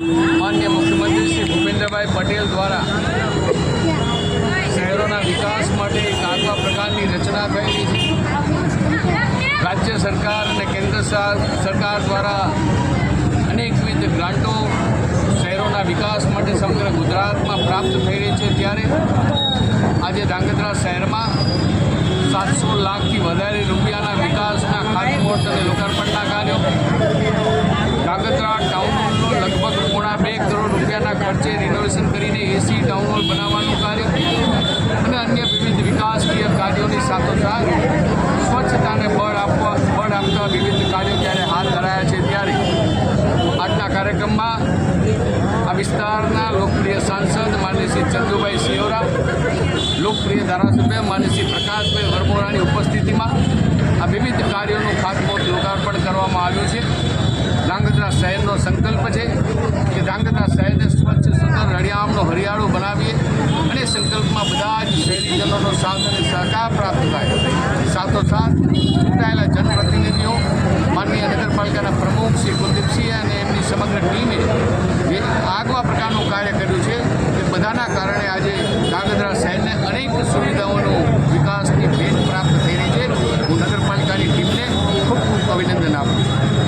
માન્ય મુખ્યમંત્રી શ્રી ભૂપેન્દ્રભાઈ પટેલ દ્વારા શહેરોના વિકાસ માટે એક આગવા પ્રકારની રચના થયેલી છે. રાજ્ય સરકાર અને કેન્દ્ર સરકાર દ્વારા અનેકવિધ ગ્રાન્ટો શહેરોના વિકાસ માટે સમગ્ર ગુજરાતમાં પ્રાપ્ત થઈ રહી છે. ત્યારે આજે ધ્રાંગધ્રા શહેરમાં સાતસો લાખથી વધારે રૂપિયાના વિકાસના ખાતમુહૂર્ત અને લોકાર્પણના કાર્યો ધાંગધ્રા ટાઉન હોલનો લગભગ પોણા બે કરોડ રૂપિયાના ખર્ચે રિનોવેશન કરીને એસી ટાઉન હોલ બનાવવાનું કાર્ય અને અન્ય વિવિધ વિકાસકીય કાર્યોની સાથોસાથ સ્વચ્છતાને બળ આપવા, બળ આપતા વિવિધ કાર્યો જ્યારે હાથ ધરાયા છે ત્યારે. આજના કાર્યક્રમમાં આ વિસ્તારના લોકપ્રિય સાંસદ માન્ય શ્રી ચંદુભાઈ સિયોરા લોકપ્રિય ધારાસભ્ય માન્ય શ્રી પ્રકાશભાઈ વરમોરાની ઉપસ્થિતિમાં આ વિવિધ કાર્યોનું ખાતમુહૂર્ત લોકાર્પણ કરવામાં આવ્યું છે. ધાંગધ્રા શહેરનો સંકલ્પ છે. ડાંગ તથા સ્વચ્છ, સુંદર રળિયામનો હરિયાળો બનાવીએ અને સંકલ્પમાં બધા જ શહેરીજનોનો સાથ અને સહકાર પ્રાપ્ત થાય. સાથોસાથ ચૂંટાયેલા જનપ્રતિનિધિઓ, માનનીય નગરપાલિકાના પ્રમુખ શ્રી કુલદીપસિંહ અને એમની સમગ્ર ટીમે જે આગવા પ્રકારનું કાર્ય કર્યું છે તે બધાના કારણે આજે ધાંગધ્રા શહેરને અનેક સુવિધાઓનો વિકાસની ભેટ પ્રાપ્ત થઈ રહી છે. હું નગરપાલિકાની ટીમને ખૂબ ખૂબ અભિનંદન આપું છું.